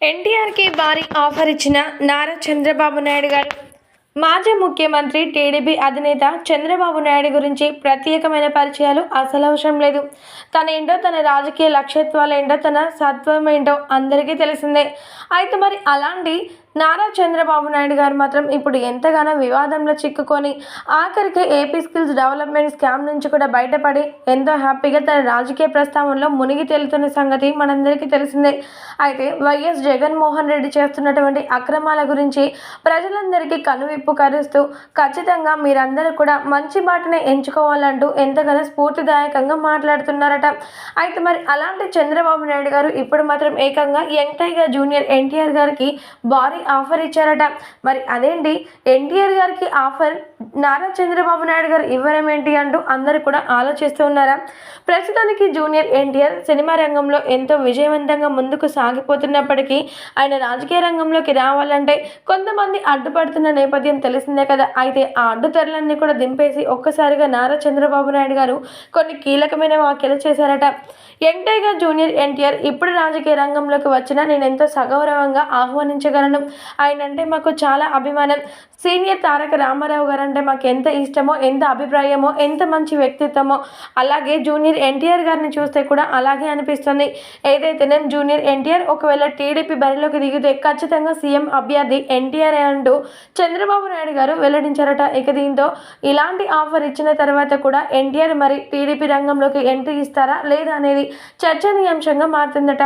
ఎన్టీఆర్కి భారీ ఆఫర్ ఇచ్చిన నారా చంద్రబాబు నాయుడు గారు. మాజీ ముఖ్యమంత్రి టీడీపీ అధినేత చంద్రబాబు నాయుడు గురించి ప్రత్యేకమైన పరిచయాలు అసలు అవసరం లేదు. తన ఏంటో తన రాజకీయ లక్ష్యత్వాలు ఏంటో తన సత్వం ఏంటో అందరికీ తెలిసిందే. అయితే మరి అలాంటి నారా చంద్రబాబు నాయుడు గారు మాత్రం ఇప్పుడు ఎంతగానో వివాదంలో చిక్కుకొని ఆఖరికి ఏపీ స్కిల్స్ డెవలప్మెంట్ స్కామ్ నుంచి కూడా బయటపడి ఎంతో హ్యాపీగా తన రాజకీయ ప్రస్తావనలో మునిగి తేలుతున్న సంగతి మనందరికీ తెలిసిందే. అయితే వైఎస్ జగన్మోహన్ రెడ్డి చేస్తున్నటువంటి అక్రమాల గురించి ప్రజలందరికీ కనువిప్పు కరుస్తూ ఖచ్చితంగా మీరందరూ కూడా మంచి బాటనే ఎంచుకోవాలంటూ ఎంతగానో స్ఫూర్తిదాయకంగా మాట్లాడుతున్నారట. అయితే మరి అలాంటి చంద్రబాబు నాయుడు గారు ఇప్పుడు మాత్రం ఏకంగా యంగ్ టైగర్ జూనియర్ ఎన్టీఆర్ గారికి భారీ ఆఫర్ ఇచ్చారట. మరి అదేంటి? ఎన్టీఆర్ గారికి ఆఫర్ నారా చంద్రబాబు నాయుడు గారు ఇవ్వడం ఏంటి అంటూ అందరూ కూడా ఆలోచిస్తూ ఉన్నారా? ప్రస్తుతానికి జూనియర్ ఎన్టీఆర్ సినిమా రంగంలో ఎంతో విజయవంతంగా ముందుకు సాగిపోతున్నప్పటికీ ఆయన రాజకీయ రంగంలోకి రావాలంటే కొంతమంది అడ్డుపడుతున్న నేపథ్యం తెలిసిందే కదా. అయితే ఆ అడ్డుతెరలన్నీ కూడా దింపేసి ఒక్కసారిగా నారా చంద్రబాబు నాయుడు గారు కొన్ని కీలకమైన వ్యాఖ్యలు చేశారట. ఎంటైగా జూనియర్ ఎన్టీఆర్ ఇప్పుడు రాజకీయ రంగంలోకి వచ్చినా నేను ఎంతో సగౌరవంగా ఆహ్వానించగలను. ఆయన అంటే మాకు చాలా అభిమానం. సీనియర్ తారక రామారావు గారు అంటే మాకు ఎంత ఇష్టమో ఎంత అభిప్రాయమో ఎంత మంచి వ్యక్తిత్వమో అలాగే జూనియర్ ఎన్టీఆర్ గారిని చూస్తే కూడా అలాగే అనిపిస్తుంది. ఏదైతే నేను జూనియర్ ఎన్టీఆర్ ఒకవేళ టీడీపీ బరిలోకి దిగితే ఖచ్చితంగా సీఎం అభ్యర్థి ఎన్టీఆర్ అంటూ చంద్రబాబు నాయుడు గారు వెల్లడించారట. ఇక దీంతో ఇలాంటి ఆఫర్ ఇచ్చిన తర్వాత కూడా ఎన్టీఆర్ మరి టీడీపీ రంగంలోకి ఎంట్రీ ఇస్తారా లేదా అనేది చర్చనీయాంశంగా మారుతుందట.